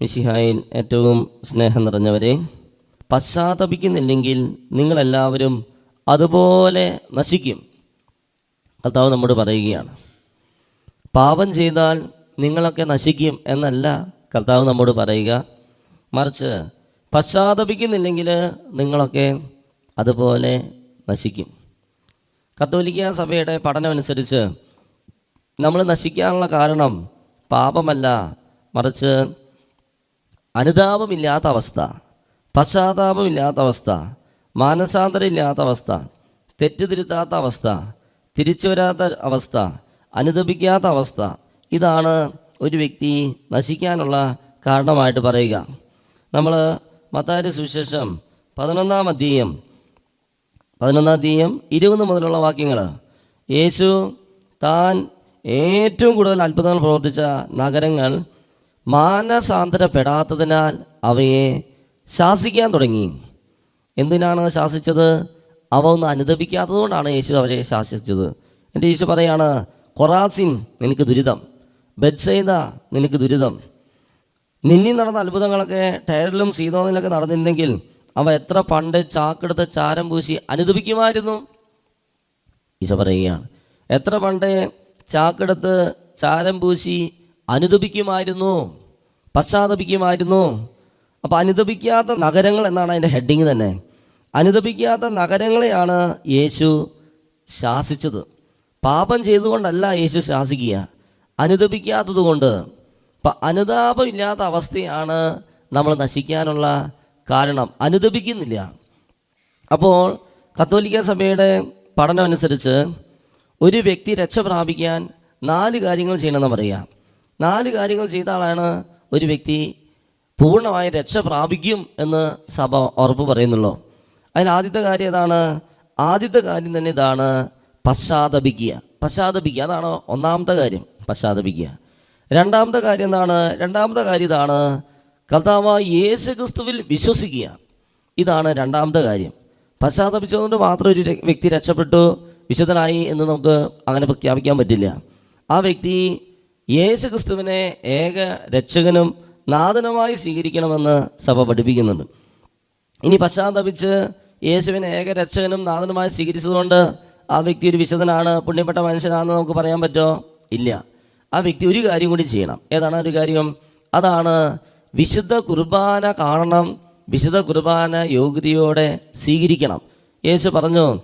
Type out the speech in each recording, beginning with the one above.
മിശിഹായിൽ ഏറ്റവും സ്നേഹം നിറഞ്ഞവരെ പശ്ചാത്തപിക്കുന്നില്ലെങ്കിൽ നിങ്ങളെല്ലാവരും അതുപോലെ നശിക്കും. കർത്താവ് നമ്മോട് പറയുകയാണ് പാപം ചെയ്താൽ നിങ്ങളൊക്കെ നശിക്കും എന്നല്ല കർത്താവ് നമ്മോട് പറയുക. മറിച്ച് പശ്ചാത്തപിക്കുന്നില്ലെങ്കിൽ നിങ്ങളൊക്കെ അതുപോലെ നശിക്കും. കത്തോലിക്ക സഭയുടെ പഠനമനുസരിച്ച് നമ്മൾ നശിക്കാനുള്ള കാരണം പാപമല്ല മറിച്ച് അനുതാപമില്ലാത്ത അവസ്ഥ പശ്ചാത്താപമില്ലാത്ത അവസ്ഥ മാനസാന്തരമില്ലാത്ത അവസ്ഥ തെറ്റുതിരുത്താത്ത അവസ്ഥ തിരിച്ചു വരാത്ത അവസ്ഥ അനുദപിക്കാത്ത അവസ്ഥ ഇതാണ് ഒരു വ്യക്തി നശിക്കാനുള്ള കാരണമായിട്ട് പറയുക. നമ്മൾ മത്താരി സുവിശേഷം പതിനൊന്നാം അധ്യയം പതിനൊന്നാം അധ്യയം ഇരുപത് മുതലുള്ള വാക്യങ്ങൾ യേശു താൻ ഏറ്റവും കൂടുതൽ അത്ഭുതങ്ങൾ പ്രവർത്തിച്ച നഗരങ്ങൾ മാനസാന്തരപ്പെടാത്തതിനാൽ അവയെ ശാസിക്കാൻ തുടങ്ങി. എന്തിനാണ് ശാസിച്ചത്? അവ ഒന്ന് അനുദപിക്കാത്തതുകൊണ്ടാണ് യേശു അവരെ ശാസിച്ചത്. എന്റെ യേശു പറയാണ് കൊറാസിൻ നിനക്ക് ദുരിതം ബെഡ്സൈദ നിനക്ക് ദുരിതം. നിന്നി നടന്ന അത്ഭുതങ്ങളൊക്കെ ടയറിലും സീതോനിലൊക്കെ നടന്നിരുന്നെങ്കിൽ അവ എത്ര പണ്ട് ചാക്കെടുത്ത് ചാരം പൂശി അനുദപിക്കുമായിരുന്നു? ഈശോ പറയുകയാണ് എത്ര പണ്ട് ചാക്കെടുത്ത് ചാരം പൂശി അനുദപിക്കുമായിരുന്നു? പശ്ചാത്തപിക്കുമായിരുന്നു. അപ്പോൾ അനുദപിക്കാത്ത നഗരങ്ങൾ എന്നാണ് അതിന്റെ ഹെഡിങ് തന്നെ. അനുദപിക്കാത്ത നഗരങ്ങളെയാണ് യേശു ശാസിച്ചത്. പാപം ചെയ്തുകൊണ്ടല്ല യേശു ശാസിക്കുക. അനുദപിക്കാത്തത് കൊണ്ട്. അപ്പം അനുതാപമില്ലാത്ത അവസ്ഥയാണ് നമ്മൾ നശിക്കാനുള്ള കാരണം. അനുദപിക്കുന്നില്ല. അപ്പോൾ കത്തോലിക്ക സഭയുടെ പഠനം അനുസരിച്ച് ഒരു വ്യക്തി രക്ഷ പ്രാപിക്കാൻ നാല് കാര്യങ്ങൾ ചെയ്യണമെന്ന് പറയുക. നാല് കാര്യങ്ങൾ ചെയ്താലാണ് ഒരു വ്യക്തി പൂർണമായ രക്ഷ പ്രാപിക്കും എന്ന് സഭ ഉറപ്പ് പറയുന്നുള്ളൂ. അതിൽ ആദ്യത്തെ കാര്യം ഏതാണ്? ആദ്യത്തെ കാര്യം തന്നെ ഇതാണ് പശ്ചാത്തപിക്കുക. പശ്ചാത്തപിക്കുക അതാണ് ഒന്നാമത്തെ കാര്യം പശ്ചാത്തപിക്കുക. രണ്ടാമത്തെ കാര്യം എന്താണ്? രണ്ടാമത്തെ കാര്യം ഇതാണ് കർത്താവ് യേശു ക്രിസ്തുവിൽ വിശ്വസിക്കുക. ഇതാണ് രണ്ടാമത്തെ കാര്യം. പശ്ചാത്തപിച്ചതുകൊണ്ട് മാത്രം ഒരു വ്യക്തി രക്ഷപ്പെട്ടു വിശുദ്ധനായി എന്ന് നമുക്ക് അങ്ങനെ പ്രഖ്യാപിക്കാൻ പറ്റില്ല. ആ വ്യക്തി യേശു ക്രിസ്തുവിനെ ഏക രക്ഷകനും നാഥനുമായി സ്വീകരിക്കണമെന്ന് സഭ പഠിപ്പിക്കുന്നുണ്ട്. ഇനി പശ്ചാത്തപിച്ച് യേശുവിനെ ഏക രക്ഷകനും നാഥനുമായി സ്വീകരിച്ചതുകൊണ്ട് ആ വ്യക്തി ഒരു വിശുദ്ധനാണ് പുണ്യപ്പെട്ട മനുഷ്യനാണെന്ന് നമുക്ക് പറയാൻ പറ്റുമോ ഇല്ല. ആ വ്യക്തി ഒരു കാര്യം കൂടി ചെയ്യണം. ഏതാണ് ഒരു കാര്യം? അതാണ് വിശുദ്ധ കുർബാന കാണണം വിശുദ്ധ കുർബാന യോഗ്യതയോടെ സ്വീകരിക്കണം. യേശു പറഞ്ഞു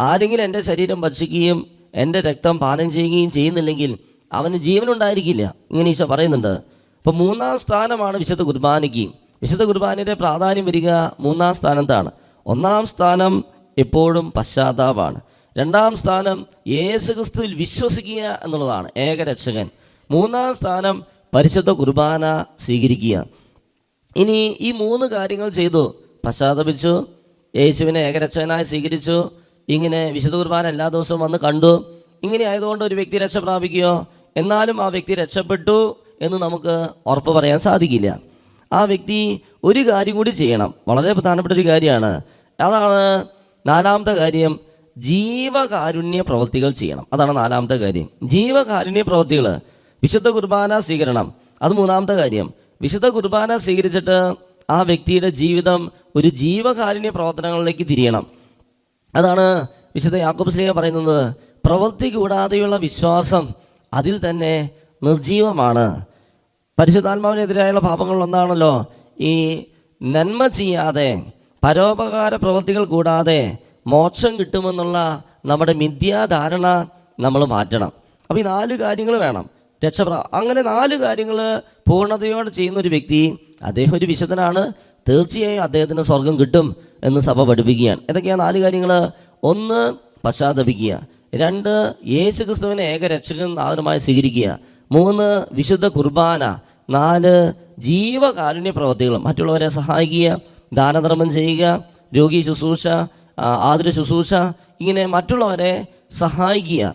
ആരെങ്കിലും എന്റെ ശരീരം ഭക്ഷിക്കുകയും എന്റെ രക്തം പാനം ചെയ്യുകയും ചെയ്യുന്നില്ലെങ്കിൽ അവന് ജീവനുണ്ടായിരിക്കില്ല. ഇങ്ങനെ ഈശോ പറയുന്നുണ്ട്. അപ്പോൾ മൂന്നാം സ്ഥാനമാണ് വിശുദ്ധ കുർബാനയ്ക്ക്. വിശുദ്ധ കുർബാനയുടെ പ്രാധാന്യം വരിക മൂന്നാം സ്ഥാനത്താണ്. ഒന്നാം സ്ഥാനം എപ്പോഴും പശ്ചാത്താപാണ് രണ്ടാം സ്ഥാനം യേശുക്രിസ്തുവിൽ വിശ്വസിക്കുക എന്നുള്ളതാണ് ഏകരക്ഷകൻ മൂന്നാം സ്ഥാനം പരിശുദ്ധ കുർബാന സ്വീകരിക്കുക. ഇനി ഈ മൂന്ന് കാര്യങ്ങൾ ചെയ്തു. പശ്ചാത്തപിച്ചു. യേശുവിനെ ഏകരക്ഷകനായി സ്വീകരിച്ചു. ഇങ്ങനെ വിശുദ്ധ കുർബാന എല്ലാ ദിവസവും വന്ന് കണ്ടു. ഇങ്ങനെ ആയതുകൊണ്ട് ഒരു വ്യക്തി രക്ഷ പ്രാപിക്കുകയോ എന്നാലും ആ വ്യക്തി രക്ഷപ്പെട്ടു എന്ന് നമുക്ക് ഉറപ്പ് പറയാൻ സാധിക്കില്ല. ആ വ്യക്തി ഒരു കാര്യം കൂടി ചെയ്യണം. വളരെ പ്രധാനപ്പെട്ട ഒരു കാര്യമാണ്. അതാണ് നാലാമത്തെ കാര്യം. ജീവകാരുണ്യ പ്രവൃത്തികൾ ചെയ്യണം. അതാണ് നാലാമത്തെ കാര്യം. ജീവകാരുണ്യ പ്രവൃത്തികൾ വിശുദ്ധ കുർബാന സ്വീകരണം. അത് മൂന്നാമത്തെ കാര്യം. വിശുദ്ധ കുർബാന സ്വീകരിച്ചിട്ട് ആ വ്യക്തിയുടെ ജീവിതം ഒരു ജീവകാരുണ്യ പ്രവർത്തനങ്ങളിലേക്ക് തിരിയണം. അതാണ് വിശുദ്ധ യാക്കോബ് സ്ലീഹ പറയുന്നത്. പ്രവൃത്തി കൂടാതെയുള്ള വിശ്വാസം അതിൽ തന്നെ നിർജീവമാണ്. പരിശുദ്ധാത്മാവിനെതിരായുള്ള പാപങ്ങളിലൊന്നാണല്ലോ ഈ നന്മ ചെയ്യാതെ പരോപകാര പ്രവൃത്തികൾ കൂടാതെ മോക്ഷം കിട്ടുമെന്നുള്ള നമ്മുടെ മിഥ്യാധാരണ നമ്മൾ മാറ്റണം. അപ്പോൾ ഈ നാല് കാര്യങ്ങൾ വേണം. രക്ഷപ്ര അങ്ങനെ നാല് കാര്യങ്ങൾ പൂർണതയോടെ ചെയ്യുന്ന ഒരു വ്യക്തി അദ്ദേഹം ഒരു വിശുദ്ധനാണ്. തീർച്ചയായും അദ്ദേഹത്തിന് സ്വർഗം കിട്ടും എന്ന് സഭ പഠിപ്പിക്കുകയാണ്. ഏതൊക്കെയാണ് നാല് കാര്യങ്ങൾ ഒന്ന് പശ്ചാത്തപിക്കുക. രണ്ട് യേശു ക്രിസ്തുവിനെ ഏകരക്ഷകൻ നാഥനുമായി സ്വീകരിക്കുക. മൂന്ന് വിശുദ്ധ കുർബാന. നാല് ജീവകാരുണ്യ പ്രവർത്തികൾ മറ്റുള്ളവരെ സഹായിക്കുക ദാനധർമ്മം ചെയ്യുക രോഗി ശുശ്രൂഷ ആതുര ശുശ്രൂഷ ഇങ്ങനെ മറ്റുള്ളവരെ സഹായിക്കുക.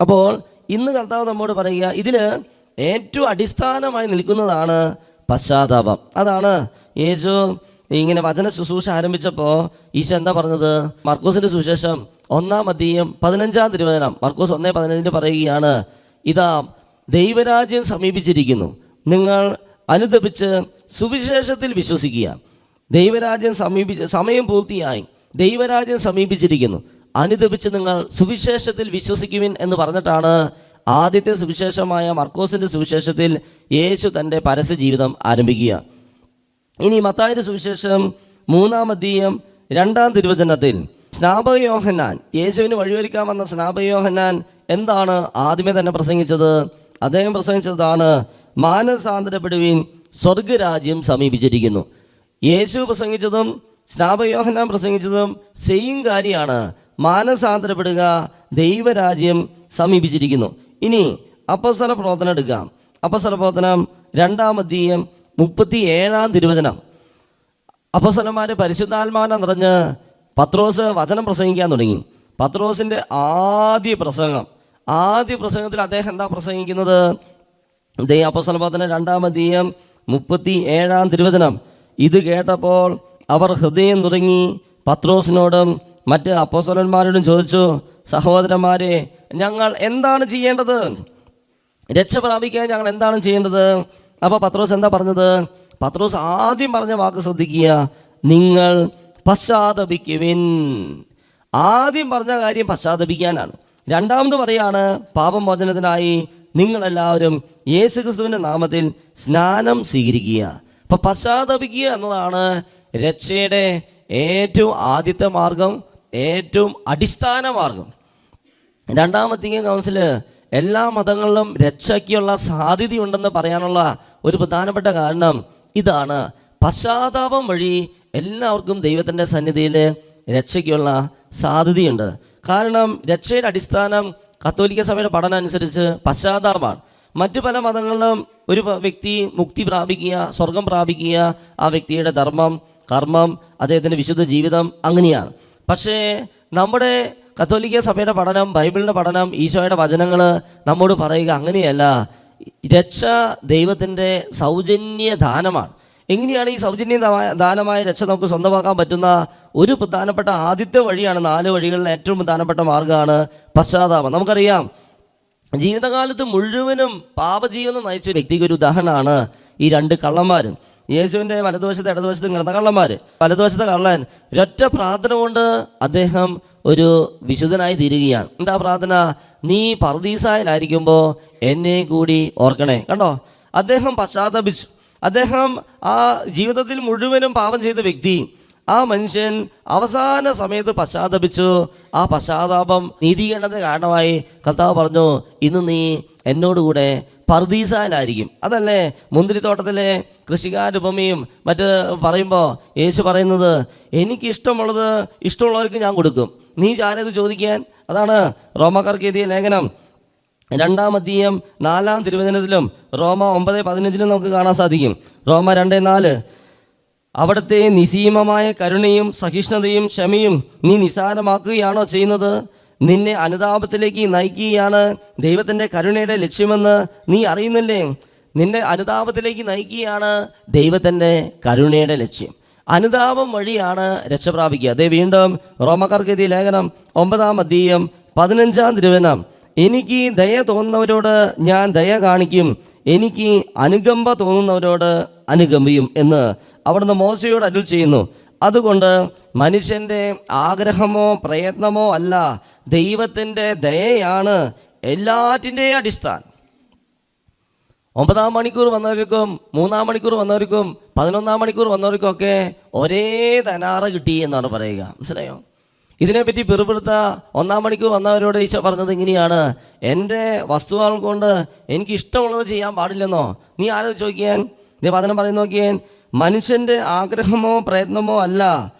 അപ്പോൾ ഇന്ന് കർത്താവ് നമ്മോട് പറയുക ഇതിൽ ഏറ്റവും അടിസ്ഥാനമായി നിൽക്കുന്നതാണ് പശ്ചാത്താപം. അതാണ് യേശു ഇങ്ങനെ വചന ശുശ്രൂഷ ആരംഭിച്ചപ്പോൾ ഈശോ എന്താ പറഞ്ഞത്? മർക്കോസിന്റെ സുവിശേഷം ഒന്നാം അധ്യയം പതിനഞ്ചാം തിരുവചനം. മർക്കോസ് ഒന്നേ പതിനഞ്ചിന് പറയുകയാണ് ഇതാ ദൈവരാജ്യം സമീപിച്ചിരിക്കുന്നു. നിങ്ങൾ അനുദപിച്ച് സുവിശേഷത്തിൽ വിശ്വസിക്കുക. ദൈവരാജ്യം സമീപിച്ച് സമയം പൂർത്തിയായി. ദൈവരാജ്യം സമീപിച്ചിരിക്കുന്നു. അനുദപിച്ച് നിങ്ങൾ സുവിശേഷത്തിൽ വിശ്വസിക്കുവിൻ എന്ന് പറഞ്ഞിട്ടാണ് ആദ്യത്തെ സുവിശേഷമായ മർക്കോസിന്റെ സുവിശേഷത്തിൽ യേശു തന്റെ പരസ്യ ജീവിതം ആരംഭിക്കുക. ഇനി മത്തായുടെ സുവിശേഷം മൂന്നാം അധ്യയം രണ്ടാം തിരുവചനത്തിൽ സ്നാപകയോഹന്നാൻ. യേശുവിന് വഴിയൊരുക്കാൻ വന്ന സ്നാപകയോഹന്നാൻ എന്താണ് ആദ്യമേ തന്നെ പ്രസംഗിച്ചത്? അദ്ദേഹം പ്രസംഗിച്ചതാണ് മാനസാന്തരപ്പെടുവീൻ സ്വർഗരാജ്യം സമീപിച്ചിരിക്കുന്നു. യേശു പ്രസംഗിച്ചതും സ്നാപകയോഹന്നാൻ പ്രസംഗിച്ചതും സെയിം കാര്യമാണ്. മാനസാന്തരപ്പെടുക ദൈവരാജ്യം സമീപിച്ചിരിക്കുന്നു. ഇനി അപ്പസ്വല പ്രവർത്തനം എടുക്കാം. അപ്പസ്വല പ്രവർത്തനം രണ്ടാം അധ്യയം മുപ്പത്തി ഏഴാം തിരുവചനം. അപ്പസ്വലന്മാർ പരിശുദ്ധാത്മാനം നിറഞ്ഞ് പത്രോസ് വചനം പ്രസംഗിക്കാൻ തുടങ്ങി. പത്രോസിന്റെ ആദ്യ പ്രസംഗം. ആദ്യ പ്രസംഗത്തിൽ അദ്ദേഹം എന്താ പ്രസംഗിക്കുന്നത്? ദൈ അപ്പസ്വല പ്രവർത്തനം രണ്ടാം അധ്യയം മുപ്പത്തി ഏഴാം തിരുവചനം. ഇത് കേട്ടപ്പോൾ അവർ ഹൃദയം തുടങ്ങി പത്രോസിനോടും മറ്റ് അപ്പോസ്വലന്മാരോടും ചോദിച്ചു സഹോദരന്മാരെ ഞങ്ങൾ എന്താണ് ചെയ്യേണ്ടത്? രക്ഷ പ്രാപിക്കാൻ ഞങ്ങൾ എന്താണ് ചെയ്യേണ്ടത്? അപ്പോൾ പത്രോസ് എന്താ പറഞ്ഞത്? പത്രോസ് ആദ്യം പറഞ്ഞ വാക്ക് ശ്രദ്ധിക്കുക. നിങ്ങൾ പശ്ചാത്തപിക്കുവിൻ. ആദ്യം പറഞ്ഞ കാര്യം പശ്ചാത്തപിക്കാനാണ്. രണ്ടാമത് പറയാണ് പാപമോചനത്തിനായി നിങ്ങളെല്ലാവരും യേശു ക്രിസ്തുവിന്റെ നാമത്തിൽ സ്നാനം സ്വീകരിക്കുക. അപ്പം പശ്ചാത്തപിക്കുക എന്നതാണ് രക്ഷയുടെ ഏറ്റവും ആദ്യത്തെ മാർഗം ഏറ്റവും അടിസ്ഥാന മാർഗം. രണ്ടാമത്തെ കൗൺസിൽ എല്ലാ മതങ്ങളിലും രക്ഷയ്ക്കുള്ള സാധ്യതയുണ്ടെന്ന് പറയാനുള്ള ഒരു പ്രധാനപ്പെട്ട കാരണം ഇതാണ്. പശ്ചാത്താപം വഴി എല്ലാവർക്കും ദൈവത്തിന്റെ സന്നിധിയിൽ രക്ഷയ്ക്കുള്ള സാധ്യതയുണ്ട്. കാരണം രക്ഷയുടെ അടിസ്ഥാനം കത്തോലിക്ക സഭയുടെ പഠനം അനുസരിച്ച് പശ്ചാത്താപമാണ്. മറ്റു പല മതങ്ങളിലും ഒരു വ്യക്തി മുക്തി പ്രാപിക്കുക സ്വർഗം പ്രാപിക്കുക ആ വ്യക്തിയുടെ ധർമ്മം കർമ്മം അദ്ദേഹത്തിന്റെ വിശുദ്ധ ജീവിതം അങ്ങനെയാണ്. പക്ഷേ നമ്മുടെ കത്തോലിക്ക സഭയുടെ പഠനം ബൈബിളിന്റെ പഠനം ഈശോയുടെ വചനങ്ങൾ നമ്മോട് പറയുക അങ്ങനെയല്ല. രക്ഷ ദൈവത്തിന്റെ സൗജന്യ ദാനമാണ് എങ്ങനെയാണ് ഈ സൗജന്യ ദാനമായ രക്ഷ നമുക്ക് സ്വന്തമാക്കാൻ പറ്റുന്ന ഒരു പ്രധാനപ്പെട്ട ആദ്യത്തെ വഴിയാണ് നാല് വഴികളിലെ ഏറ്റവും പ്രധാനപ്പെട്ട മാർഗമാണ് പശ്ചാത്താപം. നമുക്കറിയാം ജീവിതകാലത്ത് മുഴുവനും പാപജീവനം നയിച്ച വ്യക്തിക്ക് ഒരു ഉദാഹരണമാണ് ഈ രണ്ട് കള്ളന്മാരും. യേശുവിന്റെ വലതുവശത്ത് ഇടതുവശത്ത് കിടന്ന കള്ളന്മാർ വലതുവശത്തെ കള്ളൻ ഒരൊറ്റ പ്രാർത്ഥന കൊണ്ട് അദ്ദേഹം ഒരു വിശുദ്ധനായി തീരുകയാണ്. എന്താ പ്രാർത്ഥന? നീ പർദീസായിലായിരിക്കുമ്പോൾ എന്നെ കൂടി ഓർക്കണേ. കണ്ടോ? അദ്ദേഹം പശ്ചാത്തപിച്ചു. അദ്ദേഹം ആ ജീവിതത്തിൽ മുഴുവനും പാപം ചെയ്ത വ്യക്തി. ആ മനുഷ്യൻ അവസാന സമയത്ത് പശ്ചാത്തപിച്ചു. ആ പശ്ചാത്താപം നീതീകരണത്തിന് കാരണമായി കർത്താവ് പറഞ്ഞു ഇന്ന് നീ എന്നോടുകൂടെ പർദീസാലായിരിക്കും അതല്ലേ മുന്തിരിത്തോട്ടത്തിലെ കൃഷിക്കാരുടെ ഉപമയും മറ്റ് പറയുമ്പോൾ യേശു പറയുന്നത് എനിക്ക് ഇഷ്ടമുള്ളത് ഇഷ്ടമുള്ളവർക്ക് ഞാൻ കൊടുക്കും. നീ ആരത് ചോദിക്കാൻ. അതാണ് റോമാക്കാർക്ക് എഴുതിയ ലേഖനം. രണ്ടാം അധ്യയം നാലാം തിരുവചനത്തിലും റോമ ഒമ്പത് പതിനഞ്ചിലും നമുക്ക് കാണാൻ സാധിക്കും. റോമ രണ്ട് നാല് അവിടുത്തെ നിസീമമായ കരുണയും സഹിഷ്ണുതയും ക്ഷമയും നീ നിസാരമാക്കുകയാണോ ചെയ്യുന്നത്? നിന്നെ അനുതാപത്തിലേക്ക് നയിക്കുകയാണ് ദൈവത്തിന്റെ കരുണയുടെ ലക്ഷ്യമെന്ന് നീ അറിയുന്നില്ലേ? നിന്നെ അനുതാപത്തിലേക്ക് നയിക്കുകയാണ് ദൈവത്തിന്റെ കരുണയുടെ ലക്ഷ്യം. അനുതാപം വഴിയാണ് രക്ഷപ്രാപിക്കുക. അതേ വീണ്ടും റോമക്കാർക്കെതി ലേഖനം ഒമ്പതാം അധ്യയം പതിനഞ്ചാം തിരുവനം എനിക്ക് ദയ തോന്നുന്നവരോട് ഞാൻ ദയ കാണിക്കും. എനിക്ക് അനുകമ്പ തോന്നുന്നവരോട് അനുകമ്പയും എന്ന് അവിടുന്ന് മോശയോട് അരുൾ ചെയ്യുന്നു. അതുകൊണ്ട് മനുഷ്യന്റെ ആഗ്രഹമോ പ്രയത്നമോ അല്ല ദൈവത്തിന്റെ ദയയാണ് എല്ലാറ്റിന്റെയും അടിസ്ഥാനം. ഒമ്പതാം മണിക്കൂർ വന്നവർക്കും മൂന്നാം മണിക്കൂർ വന്നവർക്കും പതിനൊന്നാം മണിക്കൂർ വന്നവർക്കും ഒക്കെ ഒരേ തനാറ കിട്ടി എന്നാണ് പറയുക. മനസ്സിലായോ? ഇതിനെപ്പറ്റി പിറുപിറുത്ത ഒന്നാം മണിക്കൂർ വന്നവരോട് ഈശോ പറഞ്ഞത് ഇങ്ങനെയാണ്. എന്റെ വസ്തുവകൾ കൊണ്ട് എനിക്ക് ഇഷ്ടമുള്ളത് ചെയ്യാൻ പാടില്ലെന്നോ? നീ ആലോചിച്ച് നോക്കിയാൻ. നീ വചനം പറയുന്ന നോക്കിയാൻ. മനുഷ്യന്റെ ആഗ്രഹമോ പ്രയത്നമോ അല്ല.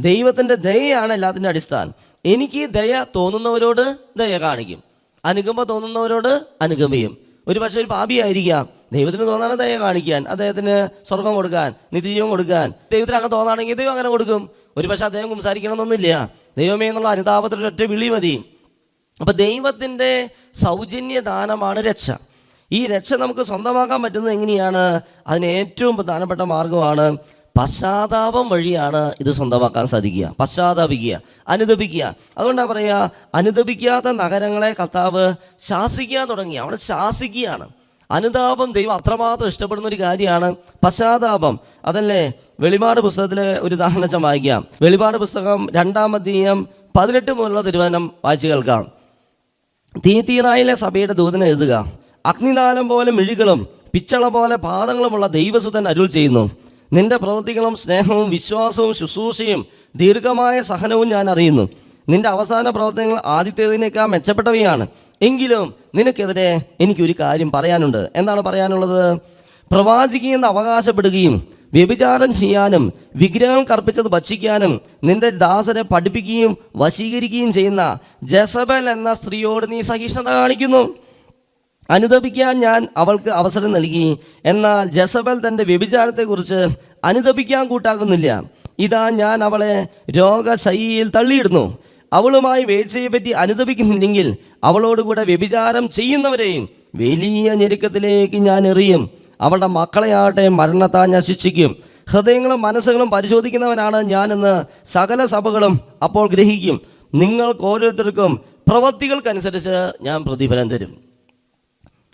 ദൈവത്തിന്റെ ദയയാണ് എല്ലാത്തിന്റെ അടിസ്ഥാനം. എനിക്ക് ദയ തോന്നുന്നവരോട് ദയ കാണിക്കും. അനുകമ്പ തോന്നുന്നവരോട് അനുകമ്പയും ഒരു പക്ഷേ ഒരു പാപിയായിരിക്കാം ദൈവത്തിന് തോന്നാണ് ദയ കാണിക്കാൻ അദ്ദേഹത്തിന് സ്വർഗം കൊടുക്കാൻ നിത്യജീവൻ കൊടുക്കാൻ ദൈവത്തിന് അങ്ങനെ തോന്നാണെങ്കിൽ ദൈവം അങ്ങനെ കൊടുക്കും. ഒരു പക്ഷേ അദ്ദേഹം സംസാരിക്കണമെന്നൊന്നുമില്ല ദൈവമേ എന്നുള്ള അനുതാപത്തിന്റെ ഒറ്റ വിളി മതി. അപ്പൊ ദൈവത്തിന്റെ സൗജന്യ ദാനമാണ് രക്ഷ. ഈ രക്ഷ നമുക്ക് സ്വന്തമാക്കാൻ പറ്റുന്നത് എങ്ങനെയാണ്? അതിന് ഏറ്റവും പ്രധാനപ്പെട്ട മാർഗമാണ് പശ്ചാത്താപം വഴിയാണ് ഇത് സ്വന്തമാക്കാൻ സാധിക്കുക. പശ്ചാത്താപിക്കുക അനുദപിക്കുക. അതുകൊണ്ടാണ് പറയുക അനുദപിക്കാത്ത നഗരങ്ങളെ കർത്താവ് ശാസിക്കാൻ തുടങ്ങി. അവിടെ ശാസിക്കുകയാണ്. അനുതാപം ദൈവം അത്രമാത്രം ഇഷ്ടപ്പെടുന്ന ഒരു കാര്യമാണ് പശ്ചാത്താപം. അതല്ലേ? വെളിപാട് പുസ്തകത്തിലെ ഒരു ഉദാഹരണം വെച്ചാൽ വായിക്കാം. വെളിപാട് പുസ്തകം രണ്ടാം അധ്യയം പതിനെട്ട് മുതലുള്ള തിരുവനം വായിച്ചു കേൾക്കാം. തീത്തീറായിലെ സഭയുടെ ദൂതന എഴുതുക അഗ്നിനാലം പോലെ മിഴികളും പിച്ചള പോലെ പാദങ്ങളുമുള്ള ദൈവസുതൻ അരുൾ ചെയ്യുന്നു. നിന്റെ പ്രവൃത്തികളും സ്നേഹവും വിശ്വാസവും ശുശ്രൂഷയും ദീർഘമായ സഹനവും ഞാൻ അറിയുന്നു. നിന്റെ അവസാന പ്രവർത്തനങ്ങൾ ആദ്യത്തേതിനേക്കാൾ മെച്ചപ്പെട്ടവയാണ്. എങ്കിലും നിനക്കെതിരെ എനിക്കൊരു കാര്യം പറയാനുണ്ട്. എന്താണ് പറയാനുള്ളത്? പ്രവാചികയെന്ന് അവകാശപ്പെടുകയും വ്യഭിചാരം ചെയ്യാനും വിഗ്രഹം കർപ്പിച്ചത് ഭക്ഷിക്കാനും നിന്റെ ദാസനെ പഠിപ്പിക്കുകയും വശീകരിക്കുകയും ചെയ്യുന്ന ജസബൽ എന്ന സ്ത്രീയോട് നീ സഹിഷ്ണുത കാണിക്കുന്നു. അനുദപിക്കാൻ ഞാൻ അവൾക്ക് അവസരം നൽകി. എന്നാൽ ജസബൽ തന്റെ വ്യഭിചാരത്തെക്കുറിച്ച് അനുദപിക്കാൻ കൂട്ടാക്കുന്നില്ല ഇതാ ഞാൻ അവളെ രോഗശൈലിയിൽ തള്ളിയിടുന്നു. അവളുമായി വീഴ്ചയെ പറ്റി അനുദപിക്കുന്നില്ലെങ്കിൽ അവളോടുകൂടെ വ്യഭിചാരം ചെയ്യുന്നവരെയും വലിയ ഞെരുക്കത്തിലേക്ക് ഞാൻ എറിയും. അവളുടെ മക്കളെയാകട്ടെ മരണത്താൽ ഞാൻ ശിക്ഷിക്കും. ഹൃദയങ്ങളും മനസ്സുകളും പരിശോധിക്കുന്നവനാണ് ഞാനെന്ന് സകല സഭകളും അപ്പോൾ ഗ്രഹിക്കും. നിങ്ങൾക്ക് ഓരോരുത്തർക്കും പ്രവൃത്തികൾക്കനുസരിച്ച് ഞാൻ പ്രതിഫലം തരും.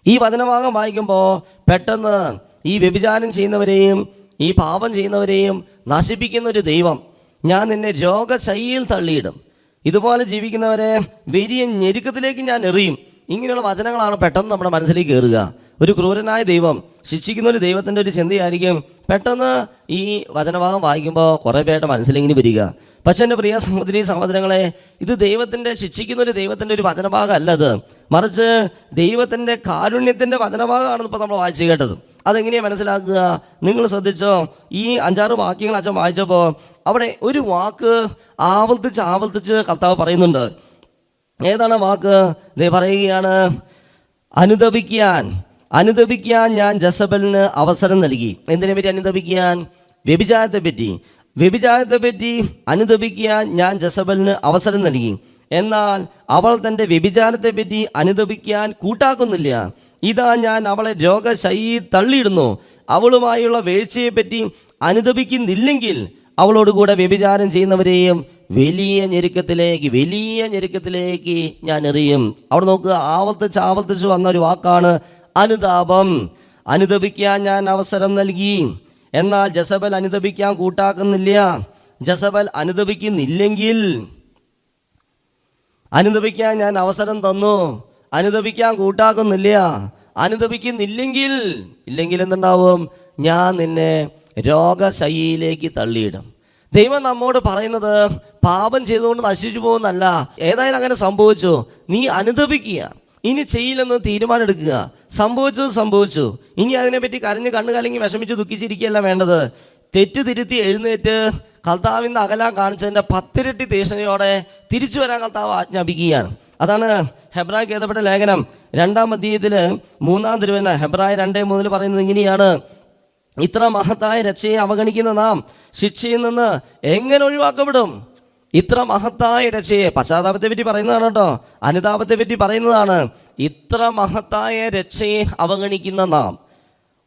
ഈ വചനഭാഗം വായിക്കുമ്പോൾ പെട്ടെന്ന് ഈ വ്യഭിചാരം ചെയ്യുന്നവരെയും ഈ പാപം ചെയ്യുന്നവരെയും നശിപ്പിക്കുന്ന ഒരു ദൈവം. ഞാൻ നിന്നെ രോഗശൈലിയിൽ തള്ളിയിടും. ഇതുപോലെ ജീവിക്കുന്നവരെ വലിയ ഞെരുക്കത്തിലേക്ക് ഞാൻ എറിയും. ഇങ്ങനെയുള്ള വചനങ്ങളാണ് പെട്ടെന്ന് നമ്മുടെ മനസ്സിലേക്ക് കയറുക ഒരു ക്രൂരനായ ദൈവം ശിക്ഷിക്കുന്ന ഒരു ദൈവത്തിന്റെ ഒരു ചിന്തയായിരിക്കും. പെട്ടെന്ന് ഈ വചനഭാഗം വായിക്കുമ്പോൾ കുറേ പേരുടെ മനസ്സിലിങ്ങനെ വരിക. പക്ഷേ എന്റെ പ്രിയ സഹോദരി സഹോദരങ്ങളെ ഇത് ദൈവത്തിന്റെ ശിക്ഷിക്കുന്ന ഒരു ദൈവത്തിന്റെ ഒരു വചനഭാഗം അല്ല അത്. മറിച്ച് ദൈവത്തിന്റെ കാരുണ്യത്തിന്റെ വചനഭാഗമാണെന്ന് ഇപ്പോൾ നമ്മൾ വായിച്ചു കേട്ടത്. അതെങ്ങനെയാണ് മനസ്സിലാക്കുക? നിങ്ങൾ ശ്രദ്ധിച്ചോ? ഈ അഞ്ചാറ് വാക്യങ്ങൾ അച്ഛൻ വായിച്ചപ്പോൾ അവിടെ ഒരു വാക്ക് ആവർത്തിച്ച് ആവർത്തിച്ച് കർത്താവ് പറയുന്നുണ്ട്. ഏതാണ് വാക്ക്? പറയുകയാണ് അനുദപിക്കാൻ. അനുദപിക്കാൻ ഞാൻ ജസബലിന് അവസരം നൽകി. എന്തിനെ പറ്റി അനുദപിക്കാൻ? വ്യഭിചാരത്തെ പറ്റി. വ്യഭിചാരത്തെ പറ്റി അനുദപിക്കാൻ ഞാൻ ജസബലിന് അവസരം നൽകി. എന്നാൽ അവൾ തന്റെ വ്യഭിചാരത്തെ പറ്റി അനുദപിക്കാൻ കൂട്ടാക്കുന്നില്ല. ഇതാ ഞാൻ അവളെ രോഗശൈ തള്ളിയിടുന്നു. അവളുമായുള്ള വീഴ്ചയെപ്പറ്റി അനുദപിക്കുന്നില്ലെങ്കിൽ അവളോട് കൂടെ വ്യഭിചാരം ചെയ്യുന്നവരെയും വലിയ ഞെരുക്കത്തിലേക്ക് വലിയ ഞെരുക്കത്തിലേക്ക് ഞാൻ എറിയും. അവിടെ നോക്കുക ആവർത്തിച്ച് ആവർത്തിച്ച് വന്ന ഒരു വാക്കാണ് അനുതാപം. അനുദപിക്കാൻ ഞാൻ അവസരം നൽകി. എന്നാൽ ജസബൽ അനുദപിക്കാൻ കൂട്ടാക്കുന്നില്ല. ജസബൽ അനുദപിക്കുന്നില്ലെങ്കിൽ അനുദപിക്കാൻ ഞാൻ അവസരം തന്നു. അനുദപിക്കാൻ കൂട്ടാക്കുന്നില്ല. അനുദപിക്കുന്നില്ലെങ്കിൽ ഇല്ലെങ്കിൽ എന്തുണ്ടാവും? ഞാൻ നിന്നെ രോഗശൈലിയിലേക്ക് തള്ളിയിടും. ദൈവം നമ്മോട് പറയുന്നത് പാപം ചെയ്തുകൊണ്ട് നശിച്ചു പോകുന്നല്ല ഏതായാലും അങ്ങനെ സംഭവിച്ചു. നീ അനുദപിക്കുക ഇനി ചെയ്യില്ലെന്ന് തീരുമാനമെടുക്കുക. സംഭവിച്ചത് സംഭവിച്ചു. ഇനി അതിനെപ്പറ്റി കരഞ്ഞ് കണ്ണു കലങ്ങി വിഷമിച്ച് ദുഃഖിച്ചിരിക്കുകയല്ല വേണ്ടത്. തെറ്റ് തിരുത്തി എഴുന്നേറ്റ് കർത്താവിന്ന് അകലാൻ കാണിച്ചതിന്റെ പത്തിരട്ടി തീഷ്ണതയോടെ തിരിച്ചു വരാൻ കർത്താവ് ആജ്ഞാപിക്കുകയാണ്. അതാണ് ഹെബ്രായ് എഴുതപ്പെട്ട ലേഖനം. രണ്ടാം മധ്യത്തിൽ മൂന്നാം തിരുവന ഹെബ്രായ രണ്ടേ മൂന്നിൽ പറയുന്നത് ഇങ്ങനെയാണ്. ഇത്ര മഹത്തായ രക്ഷയെ അവഗണിക്കുന്ന നാം ശിക്ഷയിൽ നിന്ന് എങ്ങനെ ഒഴിവാക്കപ്പെടും? ഇത്ര മഹത്തായ രക്ഷയെ പശ്ചാത്താപത്തെ പറ്റി പറയുന്നതാണ് കേട്ടോ. അനുതാപത്തെ പറ്റി പറയുന്നതാണ്. ഇത്ര മഹത്തായ രക്ഷയെ അവഗണിക്കുന്ന നാം.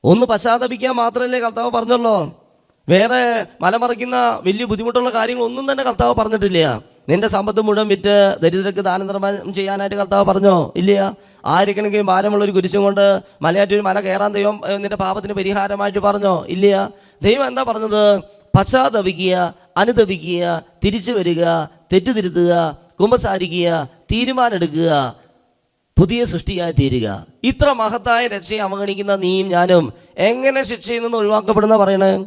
ഒന്ന് പശ്ചാത്തപിക്കാൻ മാത്രമല്ലേ കർത്താവ് പറഞ്ഞല്ലോ വേറെ മലമറിക്കുന്ന വലിയ ബുദ്ധിമുട്ടുള്ള കാര്യങ്ങളൊന്നും തന്നെ കർത്താവ് പറഞ്ഞിട്ടില്ല. നിന്റെ സമ്പത്ത് മുഴുവൻ വിറ്റ് ദരിദ്രർക്ക് ദാനധർമ്മം ചെയ്യാനായിട്ട് കർത്താവ് പറഞ്ഞോ? ഇല്ല ആയിരക്കണക്കിന് ഭാരമുള്ള ഒരു കുരിശും കൊണ്ട് മലയാറ്റൊരു മല കയറാൻ ദൈവം നിന്റെ പാപത്തിന് പരിഹാരമായിട്ട് പറഞ്ഞോ? ഇല്ല ദൈവം എന്താ പറഞ്ഞത്? പശ്ചാത്തപിക്കുക അനുതപിക്കുക തിരിച്ചു വരിക തെറ്റുതിരുത്തുക കുമ്പസാരിക്കുക തീരുമാനമെടുക്കുക പുതിയ സൃഷ്ടിയായി തീരുക. ഇത്ര മഹത്തായ രക്ഷയെ അവഗണിക്കുന്ന നീയും ഞാനും എങ്ങനെ ശിക്ഷയിൽ നിന്ന് ഒഴിവാക്കപ്പെടുന്ന പറയണേ?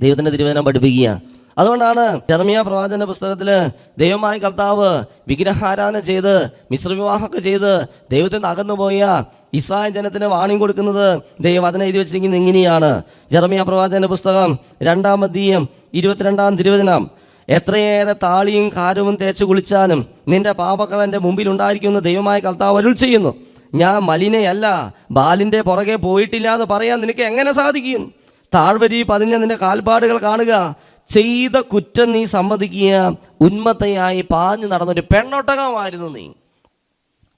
ദൈവത്തിന്റെ തിരുവചനം പഠിപ്പിക്കുക അതുകൊണ്ടാണ് ജർമിയ പ്രവാചന പുസ്തകത്തിൽ ദൈവമായ കർത്താവ് വിഗ്രഹാരാധന ചെയ്ത് മിശ്രവിവാഹമൊക്കെ ചെയ്ത് ദൈവത്തിൽ നിന്ന് അകന്നുപോയ ഇസ്രായേൽ ജനത്തിന് വാണിംഗ് കൊടുക്കുന്നത് ദൈവം അതിനെ എഴുതി വെച്ചിരിക്കുന്നത് ഇങ്ങനെയാണ്. ജർമിയ പ്രവാചന പുസ്തകം രണ്ടാം അധ്യയം ഇരുപത്തിരണ്ടാം തിരുവചനം. എത്രയേറെ താളിയും കാരവും തേച്ച് കുളിച്ചാലും നിന്റെ പാപക്കൾ എന്റെ മുമ്പിൽ ഉണ്ടായിരിക്കുമെന്ന് ദൈവമായ കർത്താവ് അരുൾ ചെയ്യുന്നു. ഞാൻ മലിനയല്ല ബാലിന്റെ പുറകെ പോയിട്ടില്ല എന്ന് പറയാൻ നിനക്ക് എങ്ങനെ സാധിക്കും? താഴ്വരി പതിഞ്ഞ നിന്റെ കാൽപ്പാടുകൾ കാണുക ചെയ്ത കുറ്റം നീ സമ്മതിക്കുക ഉന്മത്തയായി പാഞ്ഞു നടന്നൊരു പെണ്ണൊട്ടകമായിരുന്നു നീ.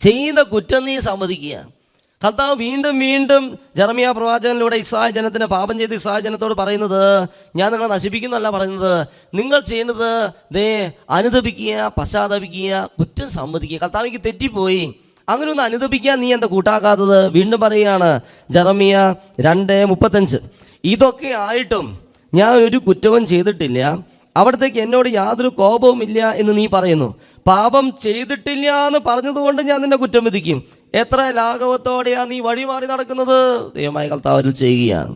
ചെയ്ത കുറ്റം നീ സമ്മതിക്കുക. കർത്താവ് വീണ്ടും വീണ്ടും ജർമിയ പ്രവാചകനിലൂടെ ഇസ്രായ ജനത്തിന് പാപം ചെയ്ത് ഇസ്രായ ജനത്തോട് പറയുന്നത് ഞാൻ നിങ്ങളെ നശിപ്പിക്കുന്നല്ല പറയുന്നത്. നിങ്ങൾ ചെയ്യുന്നത് ദേ അനുദപിക്കുക പശ്ചാത്തപിക്കുക കുറ്റം സമ്മതിക്കുക. കർത്താവ് കർത്താവിക്ക് തെറ്റിപ്പോയി. അങ്ങനെ ഒന്ന് അനുദപിക്കാൻ നീ എന്താ കൂട്ടാക്കാത്തത്? വീണ്ടും പറയുകയാണ് ജർമിയ രണ്ട് മുപ്പത്തഞ്ച്. ഇതൊക്കെ ആയിട്ടും ഞാൻ ഒരു കുറ്റവും ചെയ്തിട്ടില്ല. അവിടത്തേക്ക് എന്നോട് യാതൊരു കോപവും ഇല്ല എന്ന് നീ പറയുന്നു. പാപം ചെയ്തിട്ടില്ല എന്ന് പറഞ്ഞതുകൊണ്ട് ഞാൻ നിന്നെ കുറ്റം വിധിക്കും. എത്ര ലാഘവത്തോടെയാ നീ വഴി മാറി നടക്കുന്നത്? ദൈവമായ കർത്താവിൽ ചെയ്യുകയാണ്.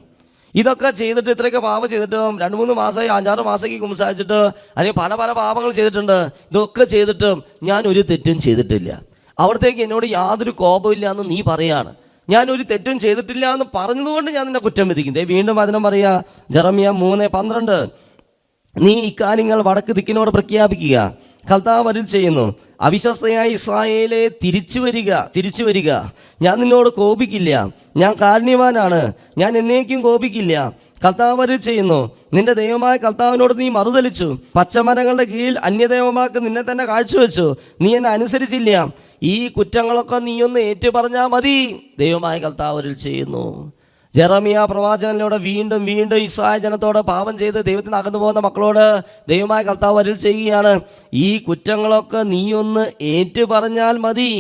ഇതൊക്കെ ചെയ്തിട്ട് ഇത്രയൊക്കെ പാപം ചെയ്തിട്ടും രണ്ട് മൂന്ന് മാസമായി അഞ്ചാറ് മാസത്തേക്ക് കുമ്പസാരിച്ചിട്ട് അല്ലെങ്കിൽ പല പല പാപങ്ങൾ ചെയ്തിട്ടുണ്ട്. ഇതൊക്കെ ചെയ്തിട്ടും ഞാൻ ഒരു തെറ്റും ചെയ്തിട്ടില്ല. അവിടത്തേക്ക് എന്നോട് യാതൊരു കോപമില്ല എന്ന് നീ പറയാണ്. ഞാൻ ഒരു തെറ്റും ചെയ്തിട്ടില്ല എന്ന് പറഞ്ഞതുകൊണ്ട് ഞാൻ നിന്നെ കുറ്റം വിധിക്കും. ദേ വീണ്ടും വചനം പറയാ ജറമിയ മൂന്ന് പന്ത്രണ്ട്. നീ ഇക്കാര്യങ്ങൾ വടക്ക് ദിക്കിനോട് പ്രഖ്യാപിക്കുക. കർത്താവ് ചെയ്യുന്നു അവിശ്വസ്തയായ ഇസ്രായേലെ തിരിച്ചു വരിക തിരിച്ചു വരിക. ഞാൻ നിന്നോട് കോപിക്കില്ല. ഞാൻ കാരുണ്യവാനാണ്. ഞാൻ എന്നേക്കും കോപിക്കില്ല. കർത്താവ് ചെയ്യുന്നു നിന്റെ ദൈവമായ കർത്താവിനോട് നീ മറുതലിച്ചു. പച്ചമരങ്ങളുടെ കീഴിൽ അന്യദൈവമാക്ക് നിന്നെ തന്നെ കാഴ്ചവെച്ചു. നീ എന്നെ അനുസരിച്ചില്ല. ഈ കുറ്റങ്ങളൊക്കെ നീ ഒന്ന് ഏറ്റു പറഞ്ഞാൽ മതി. ദൈവമായ കർത്താവരിൽ ചെയ്യുന്നു. ജെറമിയ പ്രവാചകനിലൂടെ വീണ്ടും വീണ്ടും ഇസ്രായേൽ ജനത്തോട് പാപം ചെയ്ത് ദൈവത്തിന് അകന്നു പോകുന്ന മക്കളോട് ദൈവമായ കർത്താവ് അരുൾ ചെയ്യുകയാണ്. ഈ കുറ്റങ്ങളൊക്കെ നീ ഒന്ന് ഏറ്റു പറഞ്ഞാൽ മതി.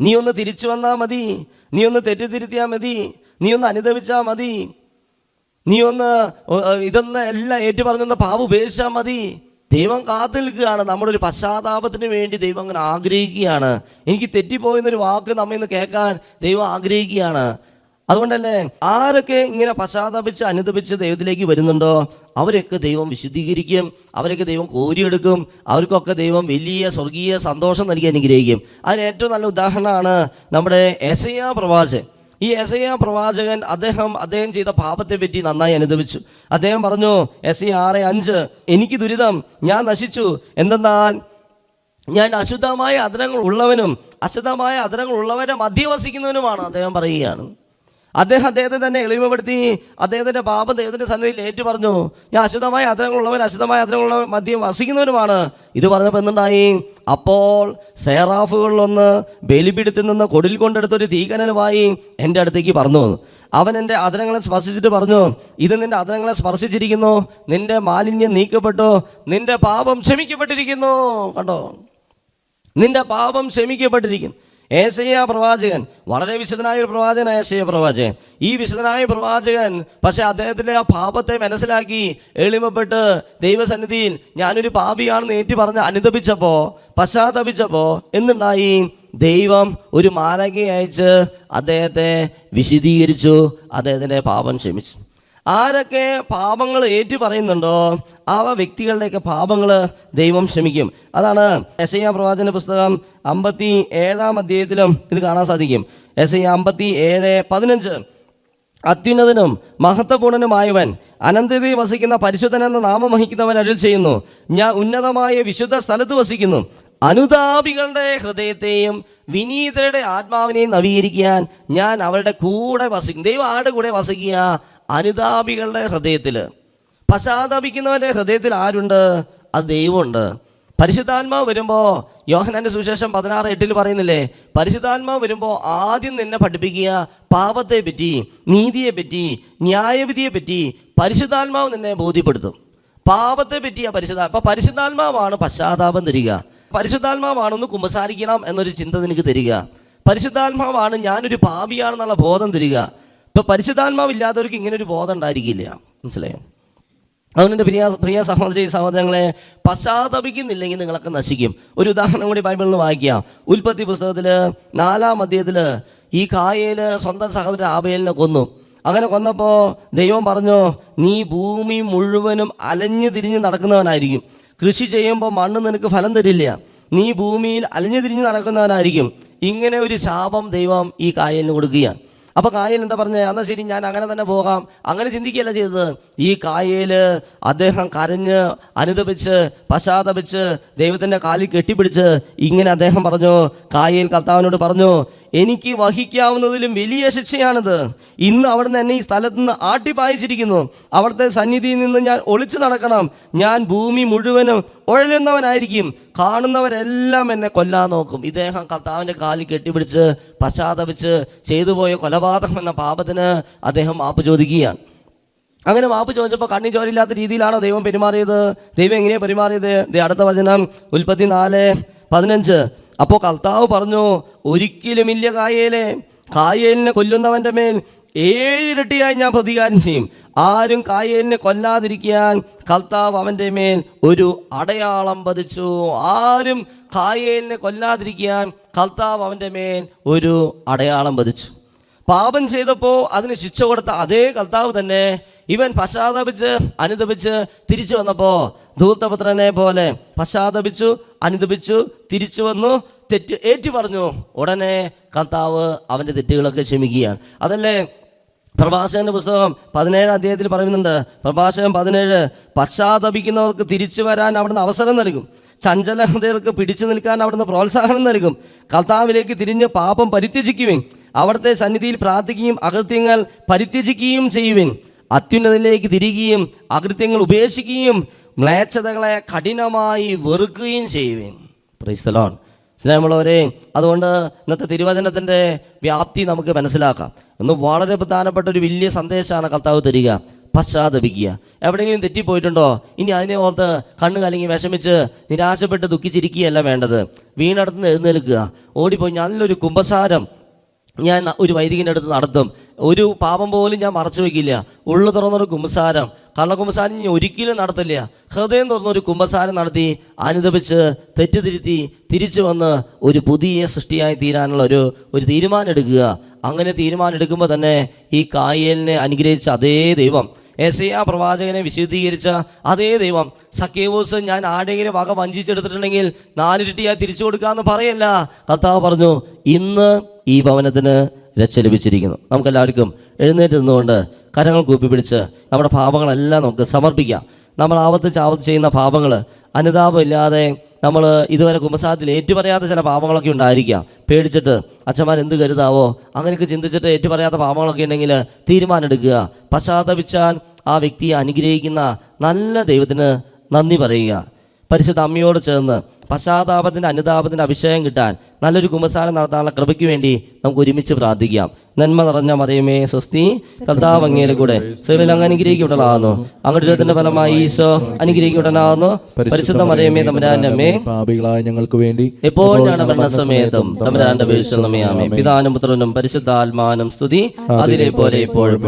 നീ ഒന്ന് തിരിച്ചു വന്നാൽ മതി. നീ ഒന്ന് തെറ്റിത്തിരുത്തിയാൽ മതി. നീ ഒന്ന് അനുദപിച്ചാൽ മതി നീ ഒന്ന് ഇതൊന്ന് എല്ലാം ഏറ്റു പറഞ്ഞൊന്ന് പാപം ഉപേക്ഷിച്ചാൽ മതി. ദൈവം കാത്തു നിൽക്കുകയാണ് നമ്മുടെ ഒരു പശ്ചാത്താപത്തിന് വേണ്ടി ദൈവം അങ്ങനെ ആഗ്രഹിക്കുകയാണ്. എനിക്ക് തെറ്റിപ്പോയെന്നൊരു വാക്ക് നമ്മൾ ഇന്ന് കേൾക്കാൻ ദൈവം ആഗ്രഹിക്കുകയാണ്. അതുകൊണ്ടല്ലേ ആരൊക്കെ ഇങ്ങനെ പശ്ചാത്താപിച്ച് അനുദപിച്ച് ദൈവത്തിലേക്ക് വരുന്നുണ്ടോ? അവരൊക്കെ ദൈവം വിശുദ്ധീകരിക്കും അവരൊക്കെ ദൈവം കോരിയെടുക്കും അവർക്കൊക്കെ ദൈവം വലിയ സ്വർഗീയ സന്തോഷം നൽകി അനുഗ്രഹിക്കും. അതിന് ഏറ്റവും നല്ല ഉദാഹരണമാണ് നമ്മുടെ എസയ പ്രവാചകൻ. ഈ എസയ പ്രവാചകൻ അദ്ദേഹം അദ്ദേഹം ചെയ്ത പാപത്തെ പറ്റി നന്നായി അനുഭവിച്ചു അദ്ദേഹം പറഞ്ഞു എസ് ആറ് അഞ്ച് എനിക്ക് ദുരിതം ഞാൻ നശിച്ചു. എന്തെന്നാൽ ഞാൻ അശുദ്ധമായ അധരങ്ങൾ ഉള്ളവനും അശുദ്ധമായ അധരങ്ങൾ ഉള്ളവരെ മധ്യവസിക്കുന്നവനുമാണ് അദ്ദേഹം പറയുകയാണ്. അദ്ദേഹം അദ്ദേഹത്തെ തന്നെ എളിമപ്പെടുത്തി അദ്ദേഹത്തിന്റെ പാപം ദൈവത്തിന്റെ സന്നിധിയിൽ ഏറ്റു പറഞ്ഞു ഞാൻ അശുദ്ധമായ അധരങ്ങളുള്ളവൻ അശുദ്ധമായ അധരങ്ങളുള്ളവൻ മദ്യം വസിക്കുന്നവരുമാണ് ഇത് പറഞ്ഞപ്പോൾ എന്തുണ്ടായി? അപ്പോൾ സേറാഫുകളിലൊന്ന് ബലിപിടുത്തിൽ നിന്ന് കൊടിൽ കൊണ്ടെടുത്തൊരു തീകനലുമായി എന്റെ അടുത്തേക്ക് പറഞ്ഞു വന്നു അവൻ എന്റെ അധരങ്ങളെ സ്പർശിച്ചിട്ട് പറഞ്ഞു ഇത് നിന്റെ അധരങ്ങളെ സ്പർശിച്ചിരിക്കുന്നു. നിന്റെ മാലിന്യം നീക്കപ്പെട്ടു. നിന്റെ പാപം ക്ഷമിക്കപ്പെട്ടിരിക്കുന്നു. കണ്ടോ? നിന്റെ പാപം ക്ഷമിക്കപ്പെട്ടിരിക്കും ഏസയ്യ പ്രവാചകൻ. വളരെ വിശദനായ ഒരു പ്രവാചകൻ ഏശയ്യ പ്രവാചകൻ. ഈ വിശദനായ പ്രവാചകൻ പക്ഷെ അദ്ദേഹത്തിന്റെ ആ പാപത്തെ മനസ്സിലാക്കി എളിമപ്പെട്ട് ദൈവസന്നിധിയിൽ ഞാനൊരു പാപിയാണെന്ന് ഏറ്റു പറഞ്ഞ് അനുദപിച്ചപ്പോ പശ്ചാത്തപിച്ചപ്പോ എന്തുണ്ടായി? ദൈവം ഒരു മാലകയെ അയച്ച് അദ്ദേഹത്തെ വിശദീകരിച്ചു അദ്ദേഹത്തിന്റെ പാപം ക്ഷമിച്ചു. ആരൊക്കെ പാപങ്ങൾ ഏറ്റു പറയുന്നുണ്ടോ ആ വ്യക്തികളുടെയൊക്കെ പാപങ്ങൾ ദൈവം ക്ഷമിക്കും. അതാണ് എസ് ഐ പ്രവാചന പുസ്തകം അമ്പത്തി ഏഴാം അധ്യായത്തിലും ഇത് കാണാൻ സാധിക്കും. എസ് ഐ അമ്പത്തി ഏഴ് പതിനഞ്ച്. അത്യുന്നതനും മഹത്വപൂർണനുമായവൻ അനന്തതയിൽ വസിക്കുന്ന പരിശുദ്ധൻ എന്ന നാമം വഹിക്കുന്നവൻ അരുൾ ചെയ്യുന്നു. ഞാൻ ഉന്നതമായ വിശുദ്ധ സ്ഥലത്ത് വസിക്കുന്നു. അനുതാപികളുടെ ഹൃദയത്തെയും വിനീതരുടെ ആത്മാവിനെയും നവീകരിക്കാൻ ഞാൻ അവരുടെ കൂടെ വസിക്കും ദൈവം ആരുടെ കൂടെ വസിക്കുക? അനുതാപികളുടെ ഹൃദയത്തിൽ പശ്ചാത്താപിക്കുന്നവന്റെ ഹൃദയത്തിൽ ആരുണ്ട്? അത് ദൈവമുണ്ട്. പരിശുദ്ധാത്മാവ് വരുമ്പോൾ യോഹനാന്റെ സുവിശേഷം പതിനാറ് എട്ടിൽ പറയുന്നില്ലേ പരിശുദ്ധാത്മാവ് വരുമ്പോൾ ആദ്യം നിന്നെ പഠിപ്പിക്കുക പാപത്തെ പറ്റി നീതിയെ പറ്റി ന്യായവിധിയെ പറ്റി പരിശുദ്ധാത്മാവ് നിന്നെ ബോധ്യപ്പെടുത്തും. പാപത്തെ പറ്റിയ പരിശുദ്ധ അപ്പൊ പരിശുദ്ധാത്മാവാണ് പശ്ചാത്താപം തരിക. പരിശുദ്ധാത്മാവാണെന്ന് കുമ്പസാരിക്കണം എന്നൊരു ചിന്ത നിനക്ക് തരിക. പരിശുദ്ധാത്മാവാണ് ഞാനൊരു പാപിയാണെന്നുള്ള ബോധം തരിക. ഇപ്പൊ പരിശുദ്ധാത്മാവ് ഇല്ലാത്തവർക്ക് ഇങ്ങനെ ഒരു ബോധം ഉണ്ടായിരിക്കില്ല. മനസ്സിലായോ? അതുകൊണ്ട് എന്റെ പ്രിയ പ്രിയ സഹോദരി സഹോദരങ്ങളെ പശ്ചാത്തപിക്കുന്നില്ലെങ്കിൽ നിങ്ങളൊക്കെ നശിക്കും. ഒരു ഉദാഹരണം കൂടി ബൈബിളിൽ നിന്ന് വായിക്കാം. ഉൽപ്പത്തി പുസ്തകത്തിൽ നാലാം മധ്യത്തിൽ ഈ കായയിൽ സ്വന്തം സഹോദരൻ ആബേലിനെ കൊന്നു. അങ്ങനെ കൊന്നപ്പോൾ ദൈവം പറഞ്ഞു നീ ഭൂമി മുഴുവനും അലഞ്ഞു തിരിഞ്ഞ് നടക്കുന്നവനായിരിക്കും. കൃഷി ചെയ്യുമ്പോൾ മണ്ണ് നിനക്ക് ഫലം തരില്ല. നീ ഭൂമിയിൽ അലഞ്ഞു തിരിഞ്ഞ് നടക്കുന്നവനായിരിക്കും. ഇങ്ങനെ ഒരു ശാപം ദൈവം ഈ കായലിന് കൊടുക്കുകയാണ്. അപ്പൊ കായൽ എന്താ പറഞ്ഞത് എന്നാൽ ശരി ഞാൻ അങ്ങനെ തന്നെ പോകാം. അങ്ങനെ ചിന്തിക്കുകയല്ല ചെയ്തത്. ഈ കായൽ അദ്ദേഹം കരഞ്ഞ് അനുദപിച്ച് പശ്ചാത്തപിച്ച് ദൈവത്തിന്റെ കാലിൽ കെട്ടിപ്പിടിച്ച് ഇങ്ങനെ അദ്ദേഹം പറഞ്ഞു. കായൽ കർത്താവിനോട് പറഞ്ഞു എനിക്ക് വഹിക്കാവുന്നതിലും വലിയ ശിക്ഷയാണിത്. ഇന്ന് അവിടുന്ന് എന്നെ ഈ സ്ഥലത്ത് നിന്ന് ആട്ടിപ്പായിച്ചിരിക്കുന്നു അവിടുത്തെ സന്നിധിയിൽ നിന്ന് ഞാൻ ഒളിച്ചു നടക്കണം. ഞാൻ ഭൂമി മുഴുവനും ഉഴലുന്നവനായിരിക്കും. കാണുന്നവരെല്ലാം എന്നെ കൊല്ലാൻ നോക്കും. ഇദ്ദേഹം കർത്താവിന്റെ കാലിൽ കെട്ടിപ്പിടിച്ച് പശ്ചാത്തപിച്ച് ചെയ്തു പോയ കൊലപാതകം എന്ന പാപത്തിന് അദ്ദേഹം മാപ്പ് ചോദിക്കുകയാണ്. അങ്ങനെ മാപ്പ് ചോദിച്ചപ്പോൾ കണ്ണി ചോരില്ലാത്ത രീതിയിലാണോ ദൈവം പെരുമാറിയത്? ദൈവം എങ്ങനെയാണ് പെരുമാറിയത്? അടുത്ത വചനം ഉൽപ്പത്തി നാല് പതിനഞ്ച്. അപ്പോൾ കർത്താവ് പറഞ്ഞു ഒരിക്കലുമില്ല കായേലെ. കായേലിനെ കൊല്ലുന്നവന്റെ മേൽ ഏഴിരട്ടിയായി ഞാൻ പ്രതികാരം ചെയ്യും. ആരും കായേലിനെ കൊല്ലാതിരിക്കാൻ കർത്താവ് അവന്റെ മേൽ ഒരു അടയാളം പതിച്ചു. ആരും കായേലിനെ കൊല്ലാതിരിക്കാൻ കർത്താവ് അവന്റെ മേൽ ഒരു അടയാളം പതിച്ചു. പാപം ചെയ്തപ്പോൾ അതിന് ശിക്ഷ കൊടുത്ത അതേ കർത്താവ് തന്നെ ഇവൻ പശ്ചാത്തപിച്ച് അനുദപിച്ച് തിരിച്ചു വന്നപ്പോൾ ധൂർത്തപുത്രനെ പോലെ പശ്ചാത്തപിച്ചു അനുദപിച്ചു തിരിച്ചു വന്നു തെറ്റ് ഏറ്റു പറഞ്ഞു ഉടനെ കർത്താവ് അവന്റെ തെറ്റുകളൊക്കെ ക്ഷമിക്കുകയാണ്. അതല്ലേ പ്രഭാഷകന്റെ പുസ്തകം പതിനേഴ് അധ്യായത്തിൽ പറയുന്നുണ്ട് പ്രഭാഷകൻ പതിനേഴ് പശ്ചാത്തപിക്കുന്നവർക്ക് തിരിച്ചു വരാൻ അവിടുന്ന് അവസരം നൽകും. ചഞ്ചല ഹൃദയർക്ക് പിടിച്ചു നിൽക്കാൻ അവിടുന്ന് പ്രോത്സാഹനം നൽകും. കർത്താവിലേക്ക് തിരിഞ്ഞ് പാപം പരിത്യജിക്കുവിൻ. അവിടുത്തെ സന്നിധിയിൽ പ്രാർത്ഥിക്കുകയും അകൃത്യങ്ങൾ പരിത്യജിക്കുകയും ചെയ്യുവിൻ. അത്യുന്നതിലേക്ക് തിരികുകയും അകൃത്യങ്ങൾ ഉപേക്ഷിക്കുകയും മ്ലേച്ഛതകളെ കഠിനമായി വെറുക്കുകയും ചെയ്യുവേൻ. പ്രൈസ്തലോൺ സ്നേഹമുള്ളവരെ അതുകൊണ്ട് ഇന്നത്തെ തിരുവചനത്തിന്റെ വ്യാപ്തി നമുക്ക് മനസ്സിലാക്കാം. ഇന്ന് വളരെ പ്രധാനപ്പെട്ട ഒരു വലിയ സന്ദേശമാണ് കർത്താവ് തരിക പശ്ചാത്തപിക്കുക. എവിടെയെങ്കിലും തെറ്റിപ്പോയിട്ടുണ്ടോ? ഇനി അതിനെ ഓർത്ത് കണ്ണ് കലങ്ങി വിഷമിച്ച് നിരാശപ്പെട്ട് ദുഃഖിച്ചിരിക്കുകയല്ല വേണ്ടത്. വീണടത്ത് എഴുന്നേൽക്കുക. ഓടിപ്പോയി നല്ലൊരു കുമ്പസാരം ഞാൻ ഒരു വൈദികന്റെ അടുത്ത് നടത്തും. ഒരു പാപം പോലും ഞാൻ മറച്ചു വയ്ക്കില്ല ഉള്ളു തുറന്നൊരു കുമ്പസാരം. കള്ളകുമ്പസാരം ഞാൻ ഒരിക്കലും നടത്തില്ല. ഹൃദയം തുറന്നൊരു കുമ്പസാരം നടത്തി അനുദപിച്ച് തെറ്റുതിരുത്തി തിരിച്ചു വന്ന് ഒരു പുതിയ സൃഷ്ടിയായി തീരാനുള്ള ഒരു ഒരു തീരുമാനം എടുക്കുക അങ്ങനെ തീരുമാനം എടുക്കുമ്പോൾ തന്നെ ഈ കായലിനെ അനുഗ്രഹിച്ച അതേ ദൈവം ഏസയ പ്രവാചകനെ വിശുദ്ധീകരിച്ച അതേ ദൈവം. സഖ്യവോസ് ഞാൻ ആരെങ്കിലും വക വഞ്ചിച്ചെടുത്തിട്ടുണ്ടെങ്കിൽ നാലിരട്ടിയായി തിരിച്ചു കൊടുക്കാമെന്ന് പറയല്ല. കർത്താവ് പറഞ്ഞു ഇന്ന് ഈ ഭവനത്തിന് രക്ഷ ലഭിച്ചിരിക്കുന്നു നമുക്കെല്ലാവർക്കും എഴുന്നേറ്റ് നിന്നുകൊണ്ട് കരങ്ങൾ കൂപ്പി കൂപ്പിപ്പിടിച്ച് നമ്മുടെ പാപങ്ങളെല്ലാം നമുക്ക് സമർപ്പിക്കാം. നമ്മൾ ആവർത്തിച്ച് ആവർത്തിച്ച് ചെയ്യുന്ന പാപങ്ങൾ അനുതാപമില്ലാതെ നമ്മൾ ഇതുവരെ കുമ്പസാരത്തിൽ ഏറ്റുപറയാത്ത ചില പാപങ്ങളൊക്കെ ഉണ്ടായിരിക്കാം. പേടിച്ചിട്ട് അച്ഛന്മാർ എന്ത് കരുതാവോ അങ്ങനെയൊക്കെ ചിന്തിച്ചിട്ട് ഏറ്റുപറയാത്ത പാപങ്ങളൊക്കെ ഉണ്ടെങ്കിൽ തീരുമാനമെടുക്കുക. പശ്ചാത്തപിച്ചാൽ ആ വ്യക്തിയെ അനുഗ്രഹിക്കുന്ന നല്ല ദൈവത്തിന് നന്ദി പറയുക. പരിശുദ്ധ അമ്മയോട് ചേർന്ന് പശ്ചാത്താപത്തിന്റെ അനുതാപത്തിന്റെ അഭിഷേകം കിട്ടാൻ നല്ലൊരു കുമ്പസാരം നടത്താനുള്ള കൃപയ്ക്ക് വേണ്ടി നമുക്ക് ഒരുമിച്ച് പ്രാർത്ഥിക്കാം. നന്മ നിറഞ്ഞ മറിയമേ സ്വസ്തി കർത്താവ് അങ്ങയുടെ കൂടെ സ്ത്രീകളിൽ അങ്ങ് അനുഗ്രഹിക്കപ്പെടലാകുന്നു അങ്ങോട്ട് ഫലമായി ഈശോ അനുഗ്രഹിക്കപ്പെടലാകുന്നു പരിശുദ്ധ മറിയമേ തമരാന്റെ അമ്മേ. പാപികളായ ഞങ്ങൾക്ക് വേണ്ടി എപ്പോഴും ഞാൻ മരണസമേതം തമരാന്റെ പിതാനും പുത്രനും പരിശുദ്ധാത്മാനും സ്തുതി. അതിലെ പോലെ ഇപ്പോഴും